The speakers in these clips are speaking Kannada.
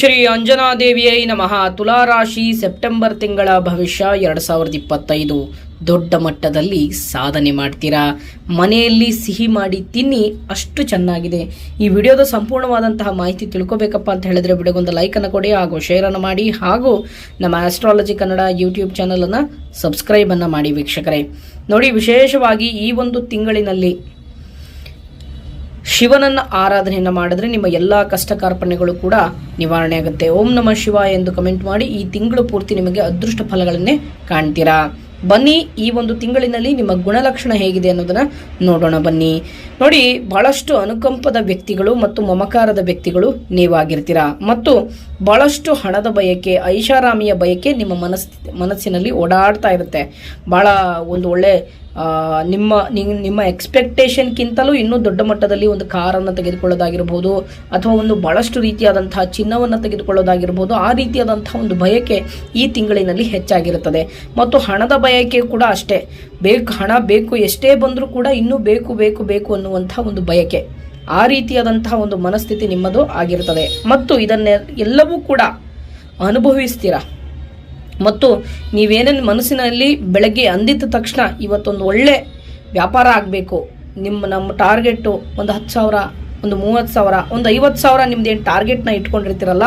ಶ್ರೀ ಅಂಜನಾದೇವಿಯೈ ನಮಃ. ತುಲಾರಾಶಿ ಸೆಪ್ಟೆಂಬರ್ ತಿಂಗಳ ಭವಿಷ್ಯ ಎರಡು ಸಾವಿರದ ಇಪ್ಪತ್ತೈದು. ದೊಡ್ಡ ಮಟ್ಟದಲ್ಲಿ ಸಾಧನೆ ಮಾಡ್ತೀರಾ? ಮನೆಯಲ್ಲಿ ಸಿಹಿ ಮಾಡಿ ತಿನ್ನಿ, ಅಷ್ಟು ಚೆನ್ನಾಗಿದೆ. ಈ ವಿಡಿಯೋದ ಸಂಪೂರ್ಣವಾದಂತಹ ಮಾಹಿತಿ ತಿಳ್ಕೊಬೇಕಪ್ಪ ಅಂತ ಹೇಳಿದ್ರೆ ವಿಡಿಯೋಗೊಂದು ಲೈಕನ್ನು ಕೊಡಿ ಹಾಗೂ ಶೇರನ್ನು ಮಾಡಿ ಹಾಗೂ ನಮ್ಮ ಆಸ್ಟ್ರಾಲಜಿ ಕನ್ನಡ ಯೂಟ್ಯೂಬ್ ಚಾನಲನ್ನು ಸಬ್ಸ್ಕ್ರೈಬನ್ನು ಮಾಡಿ ವೀಕ್ಷಕರೇ. ನೋಡಿ, ವಿಶೇಷವಾಗಿ ಈ ಒಂದು ತಿಂಗಳಿನಲ್ಲಿ ಶಿವನನ್ನ ಆರಾಧನೆಯನ್ನು ಮಾಡಿದ್ರೆ ನಿಮ್ಮ ಎಲ್ಲ ಕಷ್ಟ ಕಾರ್ಪಣ್ಯಗಳು ಕೂಡ ನಿವಾರಣೆ ಆಗುತ್ತೆ. ಓಂ ನಮ ಶಿವ ಎಂದು ಕಮೆಂಟ್ ಮಾಡಿ ಈ ತಿಂಗಳು ಪೂರ್ತಿ ನಿಮಗೆ ಅದೃಷ್ಟ ಫಲಗಳನ್ನೇ ಕಾಣ್ತೀರಾ? ಬನ್ನಿ, ಈ ಒಂದು ತಿಂಗಳಿನಲ್ಲಿ ನಿಮ್ಮ ಗುಣಲಕ್ಷಣ ಹೇಗಿದೆ ಅನ್ನೋದನ್ನ ನೋಡೋಣ ಬನ್ನಿ. ನೋಡಿ, ಬಹಳಷ್ಟು ಅನುಕಂಪದ ವ್ಯಕ್ತಿಗಳು ಮತ್ತು ಮಮಕಾರದ ವ್ಯಕ್ತಿಗಳು ನೀವಾಗಿರ್ತೀರಾ? ಮತ್ತು ಬಹಳಷ್ಟು ಹಣದ ಬಯಕೆ, ಐಷಾರಾಮಿಯ ಬಯಕೆ ನಿಮ್ಮ ಮನಸ್ ಮನಸ್ಸಿನಲ್ಲಿ ಓಡಾಡ್ತಾ ಇರುತ್ತೆ. ಬಹಳ ಒಂದು ಒಳ್ಳೆ ನಿಮ್ಮ ನಿಮ್ಮ ಎಕ್ಸ್ಪೆಕ್ಟೇಷನ್ಗಿಂತಲೂ ಇನ್ನೂ ದೊಡ್ಡ ಮಟ್ಟದಲ್ಲಿ ಒಂದು ಕಾರನ್ನು ತೆಗೆದುಕೊಳ್ಳೋದಾಗಿರ್ಬೋದು, ಅಥವಾ ಒಂದು ಬಹಳಷ್ಟು ರೀತಿಯಾದಂತಹ ಚಿನ್ನವನ್ನು ತೆಗೆದುಕೊಳ್ಳೋದಾಗಿರ್ಬೋದು, ಆ ರೀತಿಯಾದಂತಹ ಒಂದು ಬಯಕೆ ಈ ತಿಂಗಳಿನಲ್ಲಿ ಹೆಚ್ಚಾಗಿರುತ್ತದೆ. ಮತ್ತು ಹಣದ ಬಯಕೆ ಕೂಡ ಅಷ್ಟೇ. ಬೇಕು, ಹಣ ಬೇಕು, ಎಷ್ಟೇ ಬಂದರೂ ಕೂಡ ಇನ್ನೂ ಬೇಕು ಬೇಕು ಬೇಕು ಅನ್ನುವಂಥ ಒಂದು ಬಯಕೆ. ಆ ರೀತಿಯಾದಂತಹ ಒಂದು ಮನಸ್ಥಿತಿ ನಿಮ್ಮದು ಆಗಿರುತ್ತದೆ. ಮತ್ತು ಇದನ್ನೇ ಎಲ್ಲವೂ ಕೂಡ ಅನುಭವಿಸ್ತೀರಾ? ಮತ್ತು ನೀವೇನೇನು ಮನಸ್ಸಿನಲ್ಲಿ ಬೆಳಗ್ಗೆ ಅಂದಿದ್ದ ತಕ್ಷಣ ಇವತ್ತೊಂದು ಒಳ್ಳೆ ವ್ಯಾಪಾರ ಆಗಬೇಕು. ನಿಮ್ಮ, ನಮ್ಮ ಟಾರ್ಗೆಟು ಒಂದು ಹತ್ತು ಸಾವಿರ, ಒಂದು ಮೂವತ್ತು ಸಾವಿರ, ಒಂದು ಐವತ್ತು ಸಾವಿರ ನಿಮ್ದೇನು ಟಾರ್ಗೆಟ್ನ ಇಟ್ಕೊಂಡಿರ್ತೀರಲ್ಲ,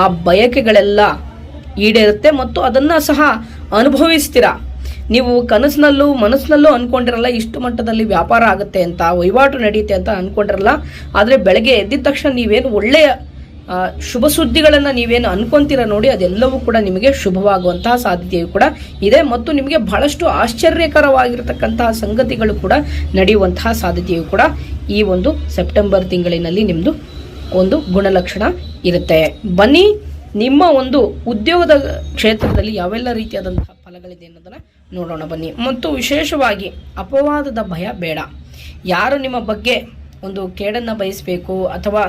ಆ ಬಯಕೆಗಳೆಲ್ಲ ಈಡೇರುತ್ತೆ ಮತ್ತು ಅದನ್ನು ಸಹ ಅನುಭವಿಸ್ತೀರ? ನೀವು ಕನಸಿನಲ್ಲೂ ಮನಸ್ಸಿನಲ್ಲೂ ಅನ್ಕೊಂಡಿರಲ್ಲ ಇಷ್ಟು ಮಟ್ಟದಲ್ಲಿ ವ್ಯಾಪಾರ ಆಗುತ್ತೆ ಅಂತ, ವಹಿವಾಟು ನಡೆಯುತ್ತೆ ಅಂತ ಅನ್ಕೊಂಡಿರಲ್ಲ, ಆದರೆ ಬೆಳಗ್ಗೆ ಎದ್ದಿದ ತಕ್ಷಣ ನೀವೇನು ಒಳ್ಳೆಯ ಶುಭ ಸುದ್ದಿಗಳನ್ನು ನೀವೇನು ಅನ್ಕೊಂತೀರ ನೋಡಿ ಅದೆಲ್ಲವೂ ಕೂಡ ನಿಮಗೆ ಶುಭವಾಗುವಂತಹ ಸಾಧ್ಯತೆಯು ಕೂಡ ಇದೆ ಮತ್ತು ನಿಮಗೆ ಬಹಳಷ್ಟು ಆಶ್ಚರ್ಯಕರವಾಗಿರತಕ್ಕಂತಹ ಸಂಗತಿಗಳು ಕೂಡ ನಡೆಯುವಂತಹ ಸಾಧ್ಯತೆಯು ಕೂಡ ಈ ಒಂದು ಸೆಪ್ಟೆಂಬರ್ ತಿಂಗಳಿನಲ್ಲಿ ನಿಮ್ಮದು ಒಂದು ಗುಣಲಕ್ಷಣ ಇರುತ್ತೆ. ಬನ್ನಿ, ನಿಮ್ಮ ಒಂದು ಉದ್ಯೋಗದ ಕ್ಷೇತ್ರದಲ್ಲಿ ಯಾವೆಲ್ಲ ರೀತಿಯಾದಂತಹ ಫಲಗಳಿದೆ ಅನ್ನೋದನ್ನ ನೋಡೋಣ ಬನ್ನಿ. ಮತ್ತು ವಿಶೇಷವಾಗಿ ಅಪವಾದದ ಭಯ ಬೇಡ. ಯಾರು ನಿಮ್ಮ ಬಗ್ಗೆ ಒಂದು ಕೇಡನ್ನು ಬಯಸಬೇಕು ಅಥವಾ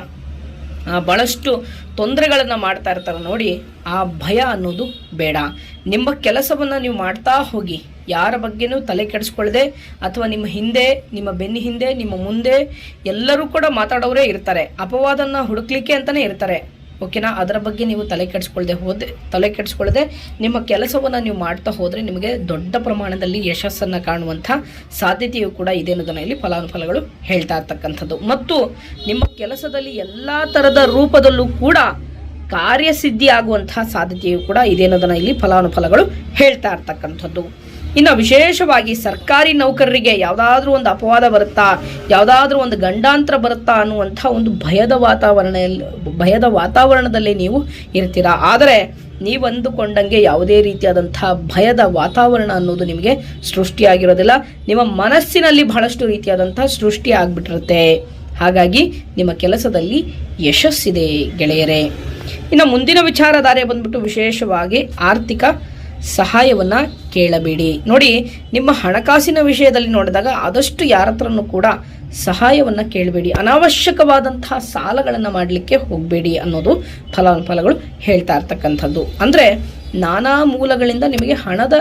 ಆ, ಬಹಳಷ್ಟು ತೊಂದರೆಗಳನ್ನು ಮಾಡ್ತಾ ಇರ್ತಾರೆ ನೋಡಿ ಆ ಭಯ ಅನ್ನೋದು ಬೇಡ. ನಿಮ್ಮ ಕೆಲಸವನ್ನು ನೀವು ಮಾಡ್ತಾ ಹೋಗಿ ಯಾರ ಬಗ್ಗೆನೂ ತಲೆ ಕೆಡಿಸ್ಕೊಳ್ಳದೆ ಅಥವಾ ನಿಮ್ಮ ಹಿಂದೆ ನಿಮ್ಮ ಬೆನ್ನ ಹಿಂದೆ ನಿಮ್ಮ ಮುಂದೆ ಎಲ್ಲರೂ ಕೂಡ ಮಾತಾಡೋರೇ ಇರ್ತಾರೆ. ಅಪವಾದನ್ನ ಹುಡುಕ್ಲಿಕ್ಕೆ ಅಂತಾನೆ ಇರ್ತಾರೆ. ಓಕೆನಾ ಅದರ ಬಗ್ಗೆ ನೀವು ತಲೆ ಕೆಡಿಸ್ಕೊಳ್ಳದೆ ಹೋದೆ, ತಲೆ ಕೆಡಿಸ್ಕೊಳ್ಳದೆ ನಿಮ್ಮ ಕೆಲಸವನ್ನು ನೀವು ಮಾಡ್ತಾ ಹೋದರೆ ನಿಮಗೆ ದೊಡ್ಡ ಪ್ರಮಾಣದಲ್ಲಿ ಯಶಸ್ಸನ್ನು ಕಾಣುವಂಥ ಸಾಧ್ಯತೆಯು ಕೂಡ ಇದೆ ಅನ್ನೋದನ್ನು ಇಲ್ಲಿ ಫಲಾನುಫಲಗಳು ಹೇಳ್ತಾ ಇರ್ತಕ್ಕಂಥದ್ದು. ಮತ್ತು ನಿಮ್ಮ ಕೆಲಸದಲ್ಲಿ ಎಲ್ಲ ಥರದ ರೂಪದಲ್ಲೂ ಕೂಡ ಕಾರ್ಯಸಿದ್ಧಿ ಆಗುವಂತಹ ಸಾಧ್ಯತೆಯು ಕೂಡ ಇದೆ ಅನ್ನೋದನ್ನು ಇಲ್ಲಿ ಫಲಾನುಫಲಗಳು ಹೇಳ್ತಾ ಇರ್ತಕ್ಕಂಥದ್ದು. ಇನ್ನು ವಿಶೇಷವಾಗಿ ಸರ್ಕಾರಿ ನೌಕರರಿಗೆ ಯಾವುದಾದ್ರೂ ಒಂದು ಅಪವಾದ ಬರುತ್ತಾ, ಯಾವುದಾದ್ರೂ ಒಂದು ಗಂಡಾಂತರ ಬರುತ್ತಾ ಅನ್ನುವಂಥ ಒಂದು ಭಯದ ವಾತಾವರಣ, ಭಯದ ವಾತಾವರಣದಲ್ಲಿ ನೀವು ಇರ್ತೀರಾ? ಆದರೆ ನೀವು ಅಂದುಕೊಂಡಂಗೆ ಯಾವುದೇ ರೀತಿಯಾದಂಥ ಭಯದ ವಾತಾವರಣ ಅನ್ನೋದು ನಿಮಗೆ ಸೃಷ್ಟಿಯಾಗಿರೋದಿಲ್ಲ. ನಿಮ್ಮ ಮನಸ್ಸಿನಲ್ಲಿ ಬಹಳಷ್ಟು ರೀತಿಯಾದಂಥ ಸೃಷ್ಟಿ ಆಗ್ಬಿಟ್ಟಿರುತ್ತೆ. ಹಾಗಾಗಿ ನಿಮ್ಮ ಕೆಲಸದಲ್ಲಿ ಯಶಸ್ಸಿದೆ ಗೆಳೆಯರೇ. ಇನ್ನು ಮುಂದಿನ ವಿಚಾರಧಾರೆ ಬಂದ್ಬಿಟ್ಟು ವಿಶೇಷವಾಗಿ ಆರ್ಥಿಕ ಸಹಾಯವನ್ನ ಕೇಳಬೇಡಿ. ನೋಡಿ, ನಿಮ್ಮ ಹಣಕಾಸಿನ ವಿಷಯದಲ್ಲಿ ನೋಡಿದಾಗ ಆದಷ್ಟು ಯಾರ ಕೂಡ ಸಹಾಯವನ್ನ ಕೇಳಬೇಡಿ. ಅನಾವಶ್ಯಕವಾದಂತಹ ಸಾಲಗಳನ್ನು ಮಾಡಲಿಕ್ಕೆ ಹೋಗಬೇಡಿ ಅನ್ನೋದು ಫಲಾನುಫಲಗಳು ಹೇಳ್ತಾ ಇರ್ತಕ್ಕಂಥದ್ದು. ಅಂದರೆ ನಾನಾ ಮೂಲಗಳಿಂದ ನಿಮಗೆ ಹಣದ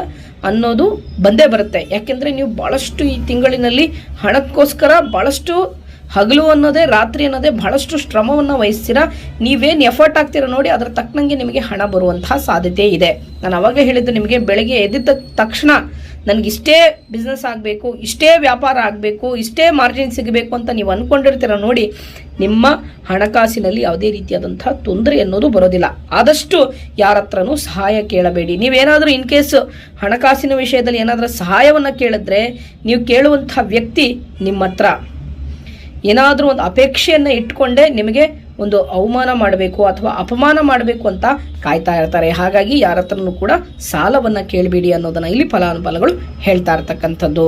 ಅನ್ನೋದು ಬಂದೇ ಬರುತ್ತೆ. ಯಾಕೆಂದರೆ ನೀವು ಭಾಳಷ್ಟು ಈ ತಿಂಗಳಿನಲ್ಲಿ ಹಣಕ್ಕೋಸ್ಕರ ಭಾಳಷ್ಟು ಹಗಲು ಅನ್ನೋದೇ, ರಾತ್ರಿ ಅನ್ನೋದೇ ಬಹಳಷ್ಟು ಶ್ರಮವನ್ನು ವಹಿಸ್ತೀರಾ? ನೀವೇನು ಎಫರ್ಟ್ ಆಗ್ತೀರಾ ನೋಡಿ, ಅದರ ತಕ್ಕನಂಗೆ ನಿಮಗೆ ಹಣ ಬರುವಂತಹ ಸಾಧ್ಯತೆ ಇದೆ. ನಾನು ಅವಾಗ ಹೇಳಿದ್ದು ನಿಮಗೆ ಬೆಳಗ್ಗೆ ಎದ್ದಿದ್ದ ತಕ್ಷಣ ನನಗೆ ಇಷ್ಟೇ ಬಿಸ್ನೆಸ್ ಆಗಬೇಕು, ಇಷ್ಟೇ ವ್ಯಾಪಾರ ಆಗಬೇಕು, ಇಷ್ಟೇ ಮಾರ್ಜಿನ್ ಸಿಗಬೇಕು ಅಂತ ನೀವು ಅಂದ್ಕೊಂಡಿರ್ತೀರ ನೋಡಿ, ನಿಮ್ಮ ಹಣಕಾಸಿನಲ್ಲಿ ಯಾವುದೇ ರೀತಿಯಾದಂತಹ ತೊಂದರೆ ಅನ್ನೋದು ಬರೋದಿಲ್ಲ. ಆದಷ್ಟು ಯಾರ ಹತ್ರನೂ ಸಹಾಯ ಕೇಳಬೇಡಿ. ನೀವೇನಾದರೂ ಇನ್ ಕೇಸ್ ಹಣಕಾಸಿನ ವಿಷಯದಲ್ಲಿ ಏನಾದರೂ ಸಹಾಯವನ್ನು ಕೇಳಿದ್ರೆ, ನೀವು ಕೇಳುವಂಥ ವ್ಯಕ್ತಿ ನಿಮ್ಮ ಹತ್ರ ಏನಾದರೂ ಒಂದು ಅಪೇಕ್ಷೆಯನ್ನು ಇಟ್ಕೊಂಡೇ ನಿಮಗೆ ಒಂದು ಅವಮಾನ ಮಾಡಬೇಕು ಅಥವಾ ಅಪಮಾನ ಮಾಡಬೇಕು ಅಂತ ಕಾಯ್ತಾ ಇರ್ತಾರೆ. ಹಾಗಾಗಿ ಯಾರ ಹತ್ರನೂ ಕೂಡ ಸಾಲವನ್ನು ಕೇಳಬೇಡಿ ಅನ್ನೋದನ್ನು ಇಲ್ಲಿ ಫಲಾನುಫಲಗಳು ಹೇಳ್ತಾ ಇರ್ತಕ್ಕಂಥದ್ದು.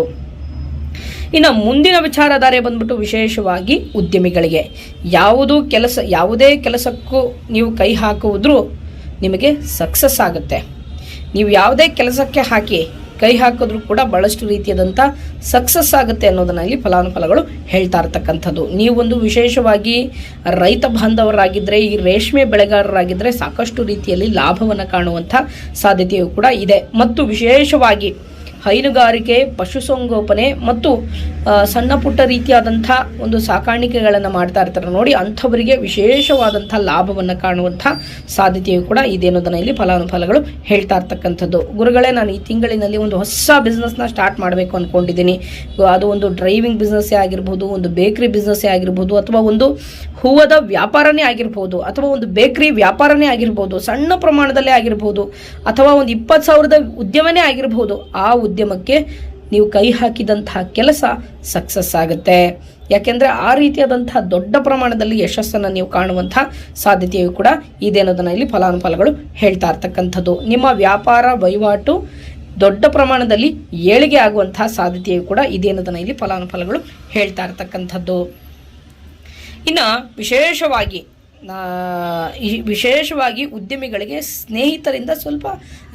ಇನ್ನು ಮುಂದಿನ ವಿಚಾರಧಾರೆ ಬಂದ್ಬಿಟ್ಟು ವಿಶೇಷವಾಗಿ ಉದ್ಯಮಿಗಳಿಗೆ. ಯಾವುದು ಕೆಲಸ, ಯಾವುದೇ ಕೆಲಸಕ್ಕೂ ನೀವು ಕೈ ಹಾಕುವುದ್ರೂ ನಿಮಗೆ ಸಕ್ಸಸ್ ಆಗುತ್ತೆ. ನೀವು ಯಾವುದೇ ಕೆಲಸಕ್ಕೆ ಹಾಕಿ ಕೈ ಹಾಕಿದ್ರೂ ಕೂಡ ಬಹಳಷ್ಟು ರೀತಿಯಾದಂಥ ಸಕ್ಸಸ್ ಆಗುತ್ತೆ ಅನ್ನೋದನ್ನ ಇಲ್ಲಿ ಫಲಾನುಫಲಗಳು ಹೇಳ್ತಾ ಇರ್ತಕ್ಕಂಥದ್ದು. ನೀವೊಂದು ವಿಶೇಷವಾಗಿ ರೈತ ಬಾಂಧವರಾಗಿದ್ದರೆ ಈ ರೇಷ್ಮೆ ಬೆಳೆಗಾರರಾಗಿದ್ದರೆ ಸಾಕಷ್ಟು ರೀತಿಯಲ್ಲಿ ಲಾಭವನ್ನು ಕಾಣುವಂಥ ಸಾಧ್ಯತೆಯು ಕೂಡ ಇದೆ. ಮತ್ತು ವಿಶೇಷವಾಗಿ ಹೈನುಗಾರಿಕೆ, ಪಶುಸಂಗೋಪನೆ ಮತ್ತು ಸಣ್ಣ ಪುಟ್ಟ ರೀತಿಯಾದಂಥ ಒಂದು ಸಾಕಾಣಿಕೆಗಳನ್ನು ಮಾಡ್ತಾ ಇರ್ತಾರೆ ನೋಡಿ. ಅಂಥವರಿಗೆ ವಿಶೇಷವಾದಂಥ ಲಾಭವನ್ನು ಕಾಣುವಂಥ ಸಾಧ್ಯತೆಯು ಕೂಡ ಇದೆ ಅನ್ನೋದನ್ನ ಇಲ್ಲಿ ಫಲಾನುಫಲಗಳು ಹೇಳ್ತಾ ಇರ್ತಕ್ಕಂಥದ್ದು. ಗುರುಗಳೇ, ನಾನು ಈ ತಿಂಗಳಿನಲ್ಲಿ ಒಂದು ಹೊಸ ಬಿಸ್ನೆಸ್ನ ಸ್ಟಾರ್ಟ್ ಮಾಡಬೇಕು ಅಂದ್ಕೊಂಡಿದ್ದೀನಿ ಅದು ಒಂದು ಡ್ರೈವಿಂಗ್ ಬಿಸ್ನೆಸ್ಸೇ ಆಗಿರ್ಬೋದು, ಒಂದು ಬೇಕ್ರಿ ಬಿಸ್ನೆಸ್ಸೇ ಆಗಿರ್ಬೋದು, ಅಥವಾ ಒಂದು ಹೂವದ ವ್ಯಾಪಾರನೇ ಆಗಿರ್ಬೋದು, ಅಥವಾ ಒಂದು ಬೇಕ್ರಿ ವ್ಯಾಪಾರನೇ ಆಗಿರ್ಬೋದು, ಸಣ್ಣ ಪ್ರಮಾಣದಲ್ಲೇ ಆಗಿರ್ಬೋದು, ಅಥವಾ ಒಂದು ಇಪ್ಪತ್ತು ಸಾವಿರದ ಉದ್ಯಮನೇ ಆಗಿರ್ಬೋದು, ಆ ಉದ್ಯಮಕ್ಕೆ ನೀವು ಕೈ ಹಾಕಿದಂತಹ ಕೆಲಸ ಸಕ್ಸಸ್ ಆಗುತ್ತೆ. ಯಾಕೆಂದರೆ ಆ ರೀತಿಯಾದಂತಹ ದೊಡ್ಡ ಪ್ರಮಾಣದಲ್ಲಿ ಯಶಸ್ಸನ್ನು ನೀವು ಕಾಣುವಂತಹ ಸಾಧ್ಯತೆಯು ಕೂಡ ಇದೆ ಇಲ್ಲಿ ಫಲಾನುಫಲಗಳು ಹೇಳ್ತಾ ಇರ್ತಕ್ಕಂಥದ್ದು. ನಿಮ್ಮ ವ್ಯಾಪಾರ, ವಹಿವಾಟು ದೊಡ್ಡ ಪ್ರಮಾಣದಲ್ಲಿ ಏಳಿಗೆ ಆಗುವಂತಹ ಸಾಧ್ಯತೆಯು ಕೂಡ ಇದೆ ಇಲ್ಲಿ ಫಲಾನುಫಲಗಳು ಹೇಳ್ತಾ ಇರ್ತಕ್ಕಂಥದ್ದು. ಇನ್ನು ವಿಶೇಷವಾಗಿ ವಿಶೇಷವಾಗಿ ಉದ್ಯಮಿಗಳಿಗೆ ಸ್ನೇಹಿತರಿಂದ ಸ್ವಲ್ಪ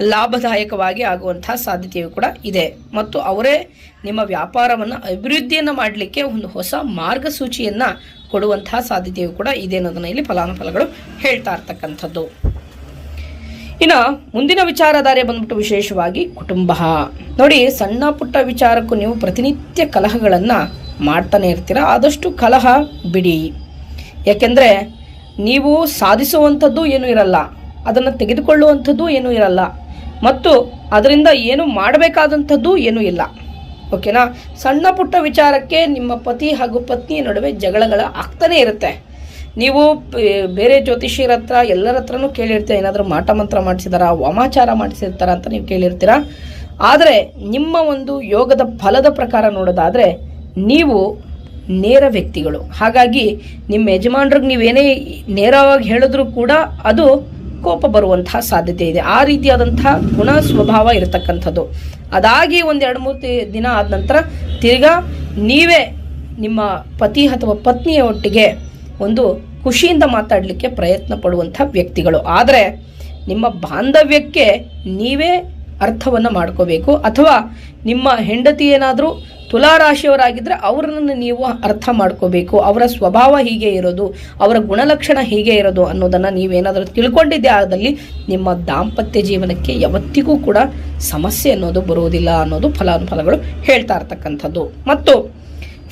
ಲಾಭದಾಯಕವಾಗಿ ಆಗುವಂತಹ ಸಾಧ್ಯತೆಯು ಕೂಡ ಇದೆ. ಮತ್ತು ಅವರೇ ನಿಮ್ಮ ವ್ಯಾಪಾರವನ್ನು ಅಭಿವೃದ್ಧಿಯನ್ನು ಮಾಡಲಿಕ್ಕೆ ಒಂದು ಹೊಸ ಮಾರ್ಗಸೂಚಿಯನ್ನು ಕೊಡುವಂತಹ ಸಾಧ್ಯತೆಯು ಕೂಡ ಇದೆ ಅನ್ನೋದನ್ನು ಇಲ್ಲಿ ಫಲಾನುಫಲಗಳು ಹೇಳ್ತಾ ಇರ್ತಕ್ಕಂಥದ್ದು. ಇನ್ನು ಮುಂದಿನ ವಿಚಾರಧಾರೆ ಬಂದ್ಬಿಟ್ಟು ವಿಶೇಷವಾಗಿ ಕುಟುಂಬ. ನೋಡಿ, ಸಣ್ಣ ಪುಟ್ಟ ವಿಚಾರಕ್ಕೂ ನೀವು ಪ್ರತಿನಿತ್ಯ ಕಲಹಗಳನ್ನು ಮಾಡ್ತಾನೆ ಇರ್ತೀರ. ಆದಷ್ಟು ಕಲಹ ಬಿಡಿ. ಯಾಕೆಂದರೆ ನೀವು ಸಾಧಿಸುವಂಥದ್ದು ಏನೂ ಇರಲ್ಲ. ಅದನ್ನು ತೆಗೆದುಕೊಳ್ಳುವಂಥದ್ದು ಏನೂ ಇರಲ್ಲ. ಮತ್ತು ಅದರಿಂದ ಏನು ಮಾಡಬೇಕಾದಂಥದ್ದು ಏನೂ ಇಲ್ಲ. ಓಕೆನಾ? ಸಣ್ಣ ಪುಟ್ಟ ವಿಚಾರಕ್ಕೆ ನಿಮ್ಮ ಪತಿ ಹಾಗೂ ಪತ್ನಿಯ ನಡುವೆ ಜಗಳಗಳ ಆಗ್ತಾನೇ ಇರುತ್ತೆ. ನೀವು ಬೇರೆ ಜ್ಯೋತಿಷಿಯರ ಹತ್ರ, ಎಲ್ಲರ ಹತ್ರನೂ ಕೇಳಿರ್ತೀರ, ಏನಾದರೂ ಮಾಟ ಮಂತ್ರ ಮಾಡಿಸಿದಾರ, ವಾಮಾಚಾರ ಮಾಡಿಸಿರ್ತಾರ ಅಂತ ನೀವು ಕೇಳಿರ್ತೀರ? ಆದರೆ ನಿಮ್ಮ ಒಂದು ಯೋಗದ ಫಲದ ಪ್ರಕಾರ ನೋಡೋದಾದರೆ, ನೀವು ನೇರ ವ್ಯಕ್ತಿಗಳು. ಹಾಗಾಗಿ ನಿಮ್ಮ ಯಜಮಾನ್ರಿಗೆ ನೀವೇನೇ ನೇರವಾಗಿ ಹೇಳಿದ್ರೂ ಕೂಡ ಅದು ಕೋಪ ಬರುವಂತಹ ಸಾಧ್ಯತೆ ಇದೆ. ಆ ರೀತಿಯಾದಂತಹ ಗುಣ ಸ್ವಭಾವ ಇರತಕ್ಕಂಥದ್ದು. ಅದಾಗಿ ಒಂದು ಎರಡು ಮೂರು ದಿನ ಆದ ನಂತರ ತಿರ್ಗಾ ನೀವೇ ನಿಮ್ಮ ಪತಿ ಅಥವಾ ಪತ್ನಿಯ ಒಟ್ಟಿಗೆ ಒಂದು ಖುಷಿಯಿಂದ ಮಾತಾಡಲಿಕ್ಕೆ ಪ್ರಯತ್ನ ಪಡುವಂಥ ವ್ಯಕ್ತಿಗಳು. ಆದರೆ ನಿಮ್ಮ ಬಾಂಧವ್ಯಕ್ಕೆ ನೀವೇ ಅರ್ಥವನ್ನು ಮಾಡ್ಕೋಬೇಕು. ಅಥವಾ ನಿಮ್ಮ ಹೆಂಡತಿ ಏನಾದರೂ ತುಲಾರಾಶಿಯವರಾಗಿದ್ದರೆ ಅವರನ್ನು ನೀವು ಅರ್ಥ ಮಾಡ್ಕೋಬೇಕು. ಅವರ ಸ್ವಭಾವ ಹೀಗೆ ಇರೋದು, ಅವರ ಗುಣಲಕ್ಷಣ ಹೀಗೆ ಇರೋದು ಅನ್ನೋದನ್ನು ನೀವೇನಾದರೂ ತಿಳ್ಕೊಂಡಿದ್ದೇ ಆದಲ್ಲಿ ನಿಮ್ಮ ದಾಂಪತ್ಯ ಜೀವನಕ್ಕೆ ಯಾವತ್ತಿಗೂ ಕೂಡ ಸಮಸ್ಯೆ ಅನ್ನೋದು ಬರುವುದಿಲ್ಲ ಅನ್ನೋದು ಫಲಾನುಫಲಗಳು ಹೇಳ್ತಾ ಇರ್ತಕ್ಕಂಥದ್ದು. ಮತ್ತು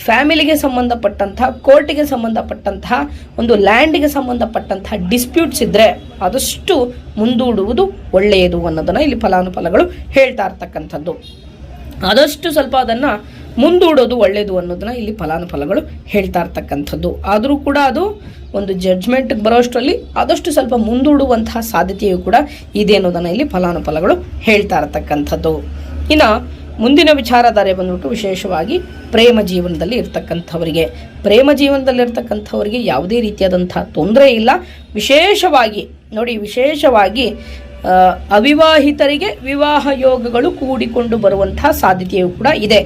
ಫ್ಯಾಮಿಲಿಗೆ ಸಂಬಂಧಪಟ್ಟಂತಹ, ಕೋರ್ಟಿಗೆ ಸಂಬಂಧಪಟ್ಟಂತಹ, ಒಂದು ಲ್ಯಾಂಡಿಗೆ ಸಂಬಂಧಪಟ್ಟಂತಹ ಡಿಸ್ಪ್ಯೂಟ್ಸ್ ಇದ್ದರೆ ಆದಷ್ಟು ಮುಂದೂಡುವುದು ಒಳ್ಳೆಯದು ಅನ್ನೋದನ್ನು ಇಲ್ಲಿ ಫಲಾನುಫಲಗಳು ಹೇಳ್ತಾ ಇರ್ತಕ್ಕಂಥದ್ದು. ಆದಷ್ಟು ಸ್ವಲ್ಪ ಅದನ್ನು ಮುಂದೂಡೋದು ಒಳ್ಳೆಯದು ಅನ್ನೋದನ್ನ ಇಲ್ಲಿ ಫಲಾನುಫಲಗಳು ಹೇಳ್ತಾ ಇರ್ತಕ್ಕಂಥದ್ದು. ಆದರೂ ಕೂಡ ಅದು ಒಂದು ಜಡ್ಜ್ಮೆಂಟ್ಗೆ ಬರೋಷ್ಟರಲ್ಲಿ ಆದಷ್ಟು ಸ್ವಲ್ಪ ಮುಂದೂಡುವಂತಹ ಸಾಧ್ಯತೆಯು ಕೂಡ ಇದೆ ಅನ್ನೋದನ್ನು ಇಲ್ಲಿ ಫಲಾನುಫಲಗಳು ಹೇಳ್ತಾ ಇರ್ತಕ್ಕಂಥದ್ದು. ಇನ್ನು ಮುಂದಿನ ವಿಚಾರಧಾರೆ ಬಂದ್ಬಿಟ್ಟು ವಿಶೇಷವಾಗಿ ಪ್ರೇಮ ಜೀವನದಲ್ಲಿ ಇರ್ತಕ್ಕಂಥವರಿಗೆ. ಪ್ರೇಮ ಜೀವನದಲ್ಲಿ ಇರ್ತಕ್ಕಂಥವರಿಗೆ ಯಾವುದೇ ರೀತಿಯಾದಂಥ ತೊಂದರೆ ಇಲ್ಲ. ವಿಶೇಷವಾಗಿ, ನೋಡಿ, ವಿಶೇಷವಾಗಿ ಅವಿವಾಹಿತರಿಗೆ ವಿವಾಹ ಯೋಗಗಳು ಕೂಡಿಕೊಂಡು ಬರುವಂತಹ ಸಾಧ್ಯತೆಯು ಕೂಡ ಇದೆ.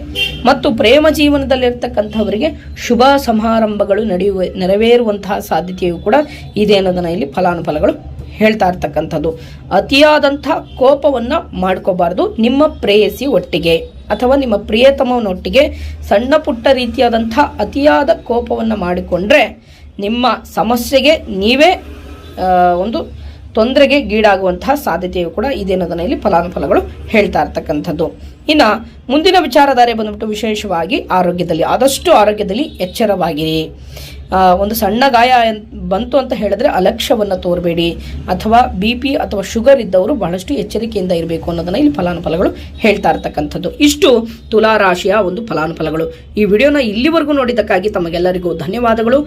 ಮತ್ತು ಪ್ರೇಮ ಜೀವನದಲ್ಲಿರ್ತಕ್ಕಂಥವರಿಗೆ ಶುಭ ಸಮಾರಂಭಗಳು ನಡೆಯುವ ನೆರವೇರುವಂತಹ ಸಾಧ್ಯತೆಯು ಕೂಡ ಇದೆ ಅನ್ನೋದನ್ನ ಇಲ್ಲಿ ಫಲಾನುಫಲಗಳು ಹೇಳ್ತಾ ಇರ್ತಕ್ಕಂಥದ್ದು. ಅತಿಯಾದಂಥ ಕೋಪವನ್ನು ಮಾಡ್ಕೋಬಾರ್ದು. ನಿಮ್ಮ ಪ್ರೇಯಸಿ ಒಟ್ಟಿಗೆ ಅಥವಾ ನಿಮ್ಮ ಪ್ರಿಯತಮನೊಟ್ಟಿಗೆ ಸಣ್ಣ ಪುಟ್ಟ ರೀತಿಯಾದಂಥ ಅತಿಯಾದ ಕೋಪವನ್ನು ಮಾಡಿಕೊಂಡ್ರೆ ನಿಮ್ಮ ಸಮಸ್ಯೆಗೆ ನೀವೇ ಒಂದು ತೊಂದರೆಗೆ ಗೀಡಾಗುವಂತಹ ಸಾಧ್ಯತೆಯು ಕೂಡ ಇದೆ ಅನ್ನೋದನ್ನ ಇಲ್ಲಿ ಫಲಾನುಫಲಗಳು ಹೇಳ್ತಾ ಇರ್ತಕ್ಕಂಥದ್ದು. ಇನ್ನು ಮುಂದಿನ ವಿಚಾರಧಾರೆ ಬಂದ್ಬಿಟ್ಟು ವಿಶೇಷವಾಗಿ ಆರೋಗ್ಯದಲ್ಲಿ, ಆದಷ್ಟು ಆರೋಗ್ಯದಲ್ಲಿ ಎಚ್ಚರವಾಗಿರಿ. ಒಂದು ಸಣ್ಣ ಗಾಯ ಬಂತು ಅಂತ ಹೇಳಿದ್ರೆ ಅಲಕ್ಷ್ಯವನ್ನು ತೋರಬೇಡಿ. ಅಥವಾ ಬಿ ಪಿ ಅಥವಾ ಶುಗರ್ ಇದ್ದವರು ಬಹಳಷ್ಟು ಎಚ್ಚರಿಕೆಯಿಂದ ಇರಬೇಕು ಅನ್ನೋದನ್ನ ಇಲ್ಲಿ ಫಲಾನುಫಲಗಳು ಹೇಳ್ತಾ ಇರ್ತಕ್ಕಂಥದ್ದು. ಇಷ್ಟು ತುಲಾರಾಶಿಯ ಒಂದು ಫಲಾನುಫಲಗಳು. ಈ ವಿಡಿಯೋನ ಇಲ್ಲಿವರೆಗೂ ನೋಡಿದ್ದಕ್ಕಾಗಿ ತಮಗೆಲ್ಲರಿಗೂ ಧನ್ಯವಾದಗಳು.